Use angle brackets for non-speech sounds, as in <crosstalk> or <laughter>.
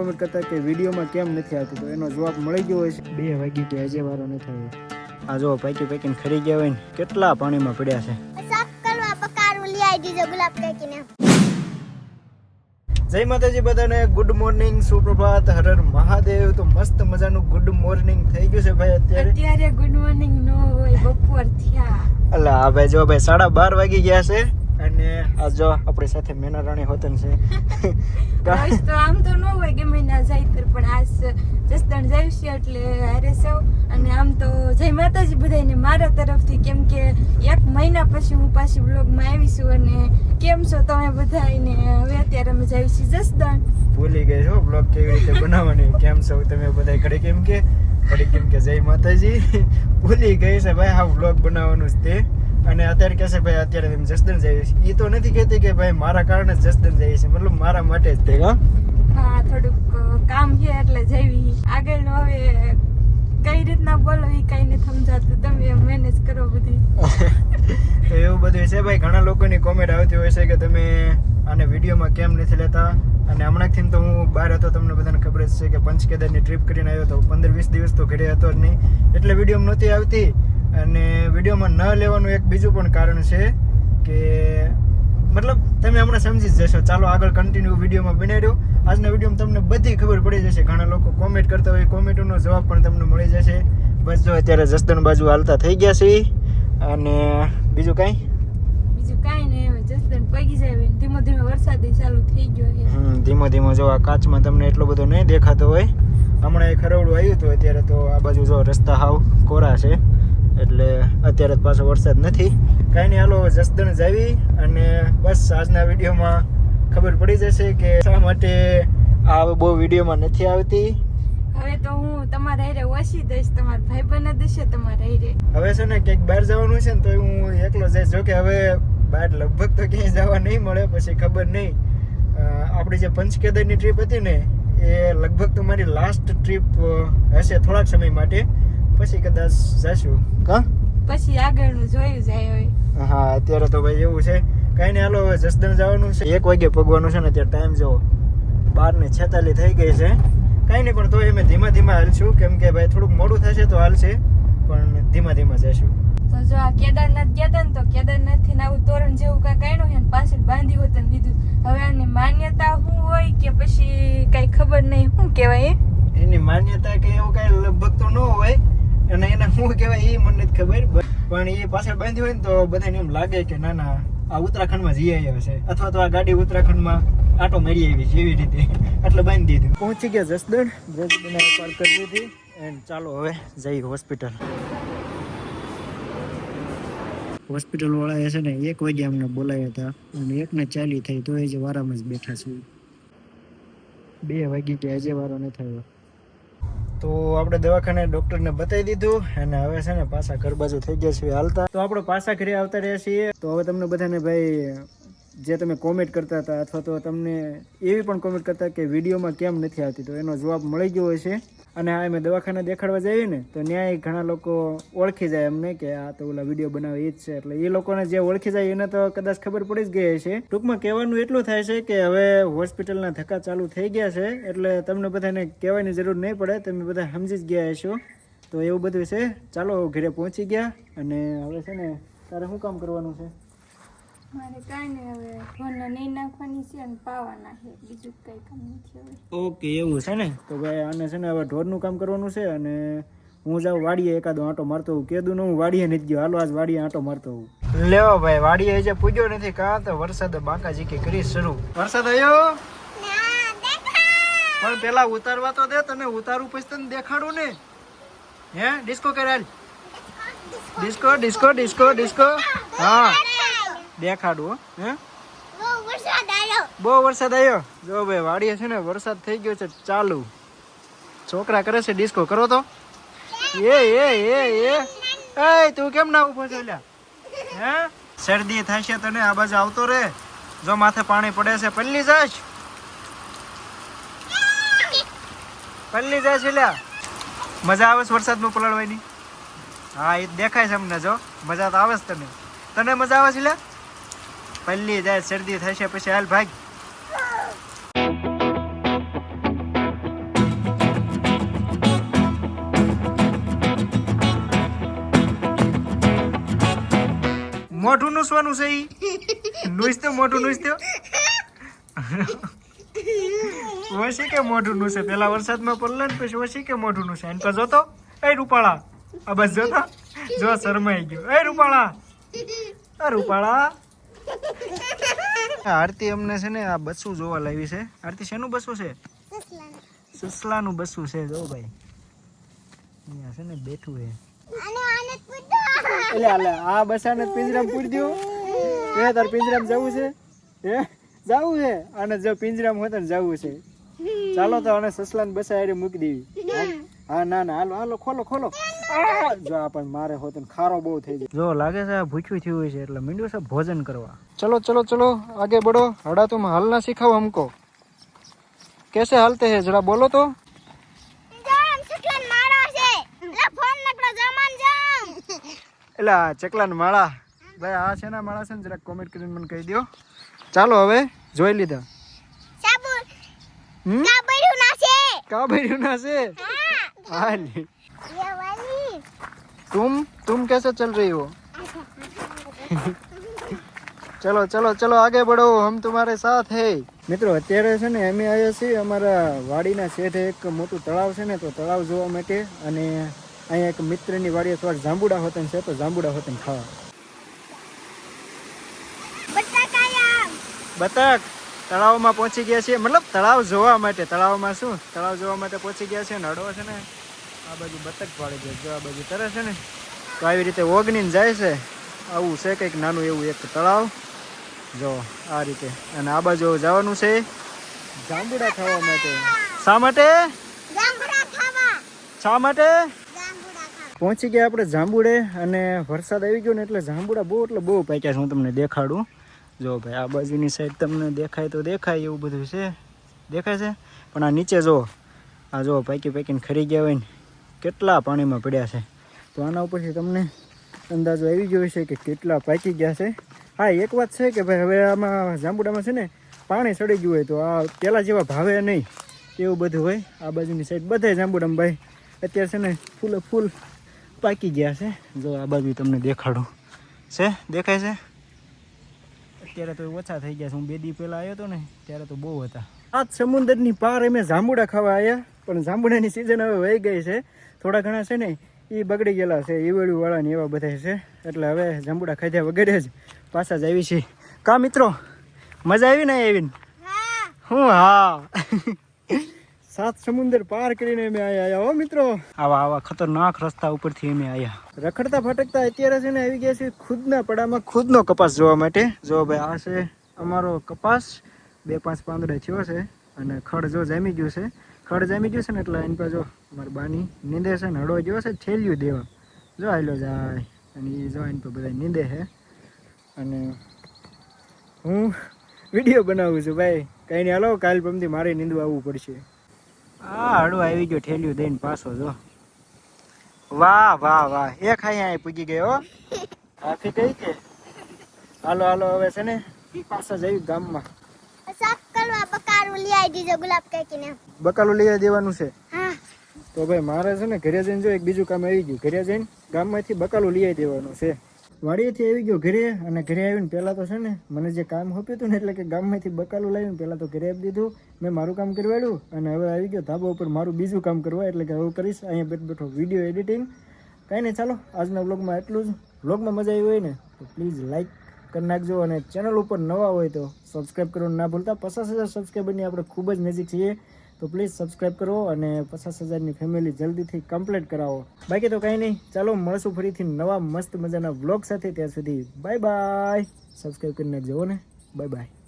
Comment કરતા કે વિડીયોમાં કેમ નથી આવતું? તો એનો જવાબ મળી ગયો હોય છે બે વાગી ગયા હજી વારો નથી આવ્યો આ જો પાકી પાકીને ખરી ગયા હોય ને કેટલા પાણીમાં પડ્યા છે. સાફ કરવા પકારું લઈ આવી દીધો ગુલાબ કાકીને. જય માતાજી બધાને ગુડ મોર્નિંગ સુપ્રભાત હર હર મહાદેવ. તો મસ્ત મજાનું ગુડ મોર્નિંગ થઈ ગયું છે ભાઈ અત્યારે. અત્યારે ગુડ મોર્નિંગ નો હોય બપોર થયા. અલા આ ભાઈ જો ભાઈ સાડા બાર વાગી ગયા છે. અને આ જો આપણી સાથે મેના રાણી હોતન છે. <laughs> તો આમ તો ન હોય કે મહિના જાય તર પણ આજ જસદણ છે એટલે હારે સૌ. અને આમ તો જય માતાજી બધાને મારા તરફથી કેમ કે એક મહિના પછી હું પાછી વ્લોગમાં આવીશું અને કેમ છો તમે બધાને હવે અત્યારે અમે જાય છીએ જસદણ. ભૂલી ગઈ છો બ્લોગ કેવી રીતે બનાવવાની? કેમ છો તમે બધા ઘડી કેમ કે? ઘડી કેમ કે જય માતાજી. <laughs> ભૂલી ગઈ છે ભાઈ હા બ્લોગ બનાવવાનું જ તે. અને અત્યારે કહેશે ભાઈ અત્યારે તમે જસદણ જઈએ છીએ. એ તો નથી કહેતી કે ભાઈ મારા કારણે જ જસદણ જઈએ છીએ. મતલબ મારા માટે જ તે. હા હા થોડુંક કામ છે એટલે જઈવી આગળનું હવે કઈ રીતના બોલો એ કઈ ને સમજાતું. તમે મેનેજ કરો બધી. <laughs> તો એવું બધું છે ભાઈ. ઘણા લોકોની કોમેન્ટ આવતી હોય છે કે તમે આને વિડીયોમાં કેમ નથી લેતા? અને હમણાંથી તો હું બહાર હતો તમને બધાને ખબર જ છે કે પંચકેદારની ટ્રીપ કરીને આવ્યો હતો પંદર વીસ દિવસ તો ઘરે હતો જ નહીં. એટલે વીડિયો નહોતી આવતી. અને વિડીયોમાં ન લેવાનું એક બીજું પણ કારણ છે કે મતલબ તમે હમણાં સમજી જ જશો. ચાલો આગળ કન્ટિન્યુ વિડીયોમાં બનાવ્યો આજના વિડીયોમાં તમને બધી ખબર પડી જશે. ઘણા લોકો કોમેન્ટ કરતા હોય કોમેન્ટોનો જવાબ પણ તમને મળી જશે. બસ જો અત્યારે જસદણ બાજુ હાલતા થઈ ગયા છે. અને બીજું કાંઈ? બીજું કાંઈ નહીં જસદણ પગી જાય. ધીમે ધીમે વરસાદ ચાલુ થઈ ગયો છે. ધીમો ધીમો જો આ કાચમાં તમને એટલો બધો નહીં દેખાતો હોય. હમણાં એક ખરવડું આવ્યું હતું અત્યારે તો આ બાજુ જો રસ્તા હાવ કોરા છે. એટલે અત્યારે પાછો વરસાદ નથી. કાંઈ નહીં હાલો જસદણ જાવી અને બસ આજના વિડીયોમાં ખબર પડી જશે કે શા માટે આ બહુ વિડીયોમાં નથી આવતી. હવે તો હું તમારા હારે ઓછી દઈશ તમારા ભાઈ બને દેશે તમારા હારે. હવે છે ને ક્યાંક બહાર જવાનું છે ને તો હું એકલો જઈશ. જોકે હવે બહાર લગભગ તો ક્યાંય જવા નહીં મળે પછી ખબર નહીં. આપણી જે પંચકેદરની ટ્રીપ હતી ને એ લગભગ તો મારી લાસ્ટ ટ્રીપ હશે થોડાક સમય માટે. પછી કદાચ જશું. કા? પછી આગળનું જોયું જાય હવે હા અત્યારે તો ભાઈ એવું છે. કાંઈ નહીં હાલો હવે જસદણ જવાનું છે. એક વાગે પગવાનું છે ને ત્યારે ટાઈમ જો બાર ને છેતાલી થઈ ગઈ છે. કાંઈ નહીં પણ તો અમે ધીમા ધીમા હાલશું. કેમ કે ભાઈ થોડુંક મોડું થશે તો હાલશે પણ ધીમા ધીમા જઈશું. તો જો આ કેદારનાથ ગયા હતા ને તો કેદારનાથથી આવું તોરણ જેવું કાંઈ કાઢ્યું છે ને પાછળ બાંધી હોત ને દીધું હવે આની માન્યતા શું હોય કે પછી કઈ ખબર નહીં શું કહેવાય એ? એની માન્યતા કે એવું કઈ લગભગ તો ન હોય અને એને શું કહેવાય એ મને નથી ખબર પણ એ પાછળ બાંધી હોય ને તો બધાને એમ લાગે કે ના ના, આ ઉત્તરાખંડમાં જઈ આવ્યા છે. અથવા તો આ ગાડી ઉત્તરાખંડમાં આટો મારી આવી છે એવી રીતે. <laughs> એટલે બાંધી દીધું. પહોંચી ગયા જસદણ. જસદણ પાર કરી દીધી એન્ડ ચાલો હવે જઈ હોસ્પિટલ. હોસ્પિટલ વાળા છે ને એક વાગે અમને બોલાવ્યા હતા અને એકને ચાલી થઈ તો એ જ વારામાં જ બેઠા છું. બે વાગી ગયા આજે વારો ન થયો તો આપણે દવાખાને ડોક્ટરને બતાવી દીધું અને હવે છે ને પાછા ઘર બાજુ થઈ ગયા છીએ હાલતા. તો આપણે પાછા ઘરે આવતા રહ્યા છીએ. તો હવે તમને બધાને ભાઈ, જે તમે કોમેન્ટ કરતા હતા અથવા તો તમને એવી પણ કોમેન્ટ કરતા કે વિડીયોમાં કેમ નથી આવતી, તો એનો જવાબ મળી ગયો છે અને આ અમે દવાખાને દેખાડવા જઈએ ને, તો ન્યાય ઘણા લોકો ઓળખી જાય એમને કે આ તો ઓલા વીડિયો બનાવે એ જ છે. એટલે એ લોકોને જે ઓળખી જાય એને તો કદાચ ખબર પડી જ ગઈ છે ટૂંકમાં કહેવાનું એટલું થાય છે કે હવે હોસ્પિટલના ધક્કા ચાલુ થઈ ગયા છે, એટલે તમને બધાને કહેવાની જરૂર નહીં પડે, તમે બધા સમજી જ ગયા છો તો એવું બધું છે. ચાલો ઘરે પહોંચી ગયા અને હવે છે ને, તારે શું કામ કરવાનું છે? ઓકે, એવું છે ને? તો ભાઈ આને છે ને હવે ઢોરનું કામ કરવાનું છે અને હું જાઉં વાડીએ એકાદો આંટો મારતો હોઉં. કેદું હું વાડીએ નથી ગયો, હાલો આજ વાડીએ આંટો મારતો હોઉં. લેવો ભાઈ, વાડીએ જે પૂજ્યો નથી, કા તો વરસાદ બાકા કે કરી શરૂ. વરસાદ આવ્યો પણ પેલા ઉતારવા તો દે, તને ઉતારું પછી તને દેખાડું ને. હે, ડિસ્કો કરાલ ડિસ્કો ડિસ્કો ડિસ્કો ડિસ્કો. હા. દેખાડું હે. બહુ વરસાદ આવ્યો જો ભાઈ વાડીએ છે ને વરસાદ થઈ ગયો છે ચાલુ. છોકરા કરે છે ડિસ્કો કરો તો. એ એ એ એ. એ તું કેમ ના ઊભો છો લ્યા? હે? શરદી થશે તને આ બાજુ આવતો રે. જો માથે પાણી પડે છે પલ્લી જાશ પલ્લી જાય છે લ્યા. મજા આવે છે વરસાદમાં પલળવાની? હા એ દેખાય છે અમને જો. મજા તો આવે છે તને. તને મજા આવે છે લ્યા? પલ્લી જાય, શરદી થશે પછી હાલ ભાગ. મોઢું નુસવાનું છે ઈ? નુસતો, મોઢું નુસતો? વસી કે મોઢું નુસે? પેલા વરસાદમાં પડલે ને પછી વસી કે મોઢું નુસે? અને તો જોતો? એ રૂપાળા. આ બસ જોતો? જો શરમાઈ ગયો. એ રૂપાળા. આ રૂપાળા. આરતી અમને છે ને આ બસું જોવા લાવી છે. આરતી શેનું બસું છે? સસલાનું બસું છે જો ભાઈ. અહીંયા છે ને બેઠું છે. એટલે હાલે આ બસાને પિંજરામ પૂરી દો એ તાર પિંજરામ જવું છે? હે? જવું છે? અને જો પિંજરામાં હોત ને જવું છે. ચાલો તો અને સસલાને બસા હારે મૂકી દેવી. હા? ના ના હાલો હાલો ખોલો ખોલો! <laughs> જો આપણ મારે હોત ખારો બહુ થઈ જાય. જો લાગે છે ભૂખ્યું થયું હોય છે એટલે મીંડું છે ભોજન કરવા. ચલો ચલો ચલો આગે બડો હડા તું હાલ ના શીખાવ હમકો કેસે હાલતે હે? જરા બોલો તો. એટલે આ ચકલાન માળા. ભાઈ આ છે ના માળા છે ને જરાક કોમેન્ટ કરીને મને કહી દો ચાલો હવે જોઈ લીધા. કાબર્યું ના છે. કાબર્યું ના છે? હા. तुम तुम कैसे चल रही हो ચલો ચલો ચલો આગે બઢો હમ તમારે સાથ હે મિત્રો અત્યારે છે ને અમે આવ્યા છીએ અમારા વાડીના શેઠે એક મોટું તળાવ છે ને તો તળાવ જોવા માટે અને અહીંયા એક મિત્રની વાડીએ થોડાક જાંબુડા હોતન છે તો જાંબુડા હોતન ખાવા બટાકાયા બતક તળાવમાં પહોંચી ગયા છીએ મતલબ તળાવ જોવા માટે તળાવમાં શું તળાવ જોવા માટે પહોંચી ગયા છે નડો છે ને આ બાજુ બતક પાડી છે જો આ બાજુ તરે છે ને તો આવી રીતે ઓગણીને જાય છે. આવું છે કંઈક નાનું એવું એક તળાવ. જો આ રીતે. અને આ બાજુ જવાનું છે જાંબુડા ખાવા માટે. શા માટે? શા માટે? પહોંચી ગયા આપણે જાંબુડે અને વરસાદ આવી ગયો ને એટલે જાંબુડા બહુ એટલે બહુ પાક્યા છે હું તમને દેખાડું. જો ભાઈ આ બાજુની સાઈડ તમને દેખાય તો દેખાય એવું બધું છે. દેખાય છે? પણ આ નીચે જો. આ જો પાકી પાકીને ખરી ગયા હોય ને. કેટલા પાણીમાં પડ્યા છે? તો આના ઉપરથી તમને અંદાજો આવી ગયો છે કે કેટલા પાકી ગયા છે. હા, એક વાત છે કે ભાઈ, હવે આમાં જાંબુડામાં છે ને પાણી સડી ગયું હોય તો આ પહેલાં જેવા ભાવે નહીં. એવું બધું હોય. આ બાજુની સાઈડ બધા જાંબુડામાં ભાઈ, અત્યારે છે ને ફૂલે ફૂલ પાકી ગયા છે. જો આ બાજુ તમને દેખાડું. છે? દેખાય છે? અત્યારે તો ઓછા થઈ ગયા છે. હું બે દી પહેલાં આવ્યો હતો ને, ત્યારે તો બહુ હતા. આ સમુદ્રની પાર અમે જાંબુડા ખાવા આવ્યા, પણ જાંબુડાની સિઝન હવે વહી ગઈ છે. થોડા ઘણા છે ને એ બગડી ગયેલા છે ઈવડું વાળા ને એવા બધા છે. એટલે હવે જંબુડા ખાધ્યા વગેરે જ પાછા જ આવી છે. કા મિત્રો? મજા આવી ને આવીને? હું હા. સાત સમુદ્ર પાર કરીને અમે આયા આયા હો મિત્રો. આવા આવા ખતરનાક રસ્તા ઉપરથી અમે આયા. રખડતા ફટકતા અત્યારે છે ને આવી ગયા છે ખુદના પડામાં ખુદનો કપાસ જોવા માટે. જો ભાઈ આ છે અમારો કપાસ. બે પાંચ પાંદડા થયો છે અને ખડ જો જામી ગયું છે. ખડ જામી ગયું છે ને, એટલે એની પાસે જો મારી બાની નીંદે છે ને હળો જેવો છે છેલ્યું દેવા. જો આયલો જાય, અને એ જો એની પર બધા નીંદે છે. અને હું વીડિયો બનાવું છું ભાઈ. કઈ નહીં હાલો, કાલ પમથી મારે નીંદવા આવવું પડશે. આ હળવા આવી ગયો ઠેલ્યું દઈને પાછો જો. વાહ વાહ વાહ. એક અહીંયા પૂગી ગયો. આખી કઈ કે? હાલો હાલો, હવે છે ને, પાછા જઈ ગામમાં. લઈ દીધો ગુલાબ કાકીને. બકાલું લઈ દેવાનું છે. હા. તો ભાઈ મારે છે ને ઘરે જઈને જો એક બીજું કામ આવી ગયું. ઘરે જઈને ગામમાંથી બકાલું લઈ દેવાનું છે. વાડીએથી આવી ગયો ઘરે અને ઘરે આવીને પહેલાં તો છે ને મને જે કામ આપ્યું હતું ને એટલે કે ગામમાંથી બકાલું લાવીને પહેલાં તો ઘરે આપી દીધું. મેં મારું કામ કરવાડ્યું અને હવે આવી ગયો ધાબા ઉપર મારું બીજું કામ કરવા એટલે કે હવે કરીશ. અહીંયા બેઠ બેઠો વીડિયો એડિટિંગ કાંઈ નહીં ચાલો. આજના વ્લોગમાં એટલું જ. વ્લોગમાં મજા આવી હોય ને તો પ્લીઝ લાઈક કરી નાખજો અને ચેનલ ઉપર નવા હોય તો સબસ્ક્રાઈબ કરવાનું ના ભૂલતા. પચાસ હજાર સબસ્ક્રાઈબરની આપણે ખૂબ જ નજીક છીએ, તો પ્લીઝ સબસ્ક્રાઈબ કરો અને પચાસ હજારની ફેમિલી જલ્દીથી કમ્પ્લીટ કરાવો. બાકી તો કંઈ નહીં, ચાલો મળશું ફરીથી નવા મસ્ત મજાના વ્લોગ સાથે. ત્યાં સુધી બાય બાય સબસ્ક્રાઈબ કરી નાખજો ને. Bye bye